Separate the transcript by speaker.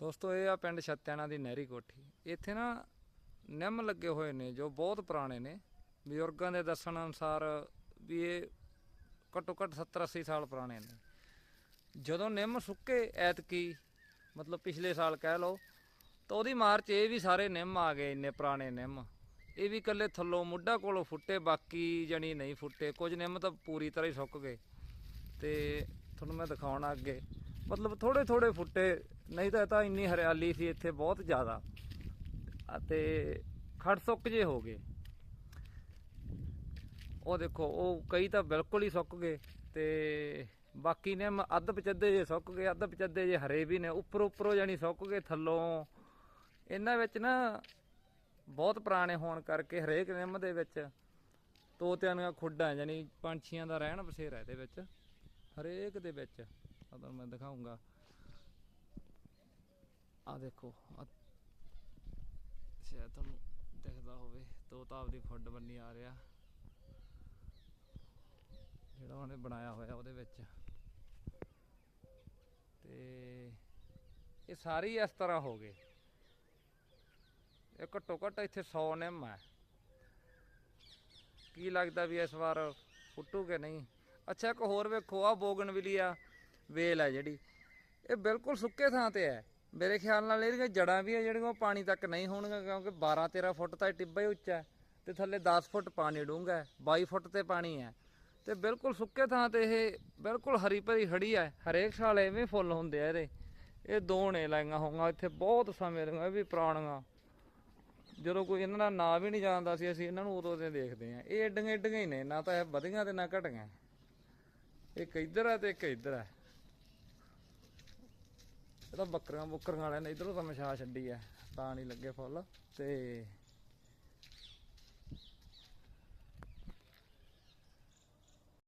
Speaker 1: ਦੋਸਤੋ, ਇਹ ਆ ਪਿੰਡ ਛੱਤਿਆਣਾ ਦੀ ਨਹਿਰੀ ਕੋਠੀ। ਇੱਥੇ ਨਾ ਨਿੰਮ ਲੱਗੇ ਹੋਏ ਨੇ, ਜੋ ਬਹੁਤ ਪੁਰਾਣੇ ਨੇ। ਬਜ਼ੁਰਗਾਂ ਦੇ ਦੱਸਣ ਅਨੁਸਾਰ ਵੀ ਇਹ ਘੱਟੋ ਘੱਟ 70 80 ਸਾਲ ਪੁਰਾਣੇ ਨੇ। ਜਦੋਂ ਨਿੰਮ ਸੁੱਕੇ ਐਤਕੀ, ਮਤਲਬ ਪਿਛਲੇ ਸਾਲ ਕਹਿ ਲਓ, ਤਾਂ ਉਹਦੀ ਮਾਰ 'ਚ ਇਹ ਵੀ ਸਾਰੇ ਨਿੰਮ ਆ ਗਏ, ਇੰਨੇ ਪੁਰਾਣੇ ਨਿੰਮ। ਇਹ ਵੀ ਇਕੱਲੇ ਥੱਲੋਂ ਮੁੱਢਾ ਕੋਲੋਂ ਫੁੱਟੇ, ਬਾਕੀ ਜਣੀ ਨਹੀਂ ਫੁੱਟੇ। ਕੁਝ ਨਿੰਮ ਤਾਂ ਪੂਰੀ ਤਰ੍ਹਾਂ ਹੀ ਸੁੱਕ ਗਏ। ਤੇ ਤੁਹਾਨੂੰ ਮੈਂ ਦਿਖਾਉਣਾ ਅੱਗੇ। ਮਤਲਬ ਥੋੜੇ ਥੋੜੇ ਫੁੱਟੇ, ਨਹੀਂ ਤਾਂ ਇਹ ਤਾਂ ਇੰਨੀ ਹਰਿਆਲੀ ਸੀ ਇੱਥੇ ਬਹੁਤ ਜ਼ਿਆਦਾ। ਅਤੇ ਖੜ ਸੁੱਕ ਜੇ ਹੋ ਗਏ। ਉਹ ਦੇਖੋ, ਉਹ ਕਈ ਤਾਂ ਬਿਲਕੁਲ ਹੀ ਸੁੱਕ ਗਏ ਤੇ ਬਾਕੀ ਨੇ ਅੱਧ ਪਚੱਦੇ ਜੇ ਸੁੱਕ ਗਏ, ਅੱਧ ਪਚੱਦੇ ਜੇ ਹਰੇ ਵੀ ਨੇ, ਉੱਪਰ ਉੱਪਰੋਂ ਜਾਨੀ ਸੁੱਕ ਗਏ, ਥੱਲੋਂ। ਇਹਨਾਂ ਵਿੱਚ ਨਾ ਬਹੁਤ ਪੁਰਾਣੇ ਹੋਣ ਕਰਕੇ ਹਰੇਕ ਨਿੰਮ ਦੇ ਵਿੱਚ ਤੋਤਿਆਂ ਦੀਆਂ ਖੁੱਡਾਂ ਜਾਨੀ ਪੰਛੀਆਂ ਦਾ ਰਹਿਣ ਬਸੇਰਾ ਇਹਦੇ ਵਿੱਚ, ਹਰੇਕ ਦੇ ਵਿੱਚ। ਤੁਹਾਨੂੰ ਮੈਂ ਦਿਖਾਉਂਗਾ। ਆ ਦੇਖੋ ਸ਼ਾਇਦ ਤੁਹਾਨੂੰ ਦਿਖਦਾ ਹੋਵੇ, ਤੋਤਾ ਆਪਦੀ ਖੁੱਡ ਬੰਨੀ ਆ ਰਿਹਾ। ਜਿਹੜਾ ਉਹਨੇ ਬਣਾਇਆ ਹੋਇਆ ਉਹਦੇ ਵਿੱਚ। ਤੇ ਇਹ ਸਾਰੀ ਇਸ ਤਰ੍ਹਾਂ ਹੋ ਗਏ। ਇਹ ਘੱਟੋ ਘੱਟ ਇੱਥੇ 100 ਨਿੰਮ ਹੈ। ਕੀ ਲੱਗਦਾ ਵੀ ਇਸ ਵਾਰ ਫੁੱਟੂ ਕਿ ਨਹੀਂ? ਅੱਛਾ, ਇੱਕ ਹੋਰ ਵੇਖੋ ਆ। ਬੋਗਨਵਿਲੀਆ ਵੇਲ ਹੈ ਜਿਹੜੀ। ਇਹ ਬਿਲਕੁਲ ਸੁੱਕੇ ਥਾਂ ਤੇ ਹੈ। ਮੇਰੇ ਖਿਆਲ ਨਾਲ ਇਹਦੀਆਂ ਜੜਾਂ ਵੀ ਆ ਜਿਹੜੀਆਂ, ਉਹ ਪਾਣੀ ਤੱਕ ਨਹੀਂ ਹੋਣਗੀਆਂ, ਕਿਉਂਕਿ 12 13 ਫੁੱਟ ਤਾਂ ਇਹ ਟਿੱਬਾ ਹੀ ਉੱਚਾ ਹੈ ਤੇ ਥੱਲੇ 10 ਫੁੱਟ ਪਾਣੀ ਡੂੰਘਾ ਹੈ 22 ਫੁੱਟ ਤੇ ਪਾਣੀ ਹੈ। ਤੇ ਬਿਲਕੁਲ ਸੁੱਕੇ ਥਾਂ ਤੇ ਇਹ ਬਿਲਕੁਲ ਹਰੀ ਭਰੀ ਖੜੀ ਹੈ। ਹਰੇਕ ਸਾਲ ਐਵੇਂ ਫੁੱਲ ਹੁੰਦੇ ਆ ਇਹਦੇ। ਇਹ ਦੋ ਨੇ ਲਾਈਆਂ ਹੋਈਆਂ, ਇੱਥੇ ਬਹੁਤ ਸਮੇਂ ਦੀਆਂ, ਇਹ ਵੀ ਪੁਰਾਣੀਆਂ। ਜਦੋਂ ਕੋਈ ਇਹਨਾਂ ਦਾ ਨਾਂ ਵੀ ਨਹੀਂ ਜਾਣਦਾ ਸੀ, ਅਸੀਂ ਇਹਨਾਂ ਨੂੰ ਉਦੋਂ ਦੇ ਦੇਖਦੇ ਆ ਇਹ ਏਡੀਆਂ ਏਡੀਆਂ ਹੀ ਨੇ, ਨਾ ਤਾਂ ਇਹ ਵਧੀਆਂ ਤੇ ਨਾ ਘਟੀਆਂ। ਇੱਕ ਇੱਧਰ ਆ ਤੇ ਇੱਕ ਇੱਧਰ ਆ ਇਹ ਤਾਂ ਬੱਕਰੀਆਂ ਬੁੱਕਰੀਆਂ ਵਾਲਿਆਂ ਨੇ ਇਧਰੋਂ ਤਾਂ ਮਸ਼ਾ ਛੱਡੀ ਆ, ਤਾਂ ਨਹੀਂ ਲੱਗੇ ਫੁੱਲ ਤੇ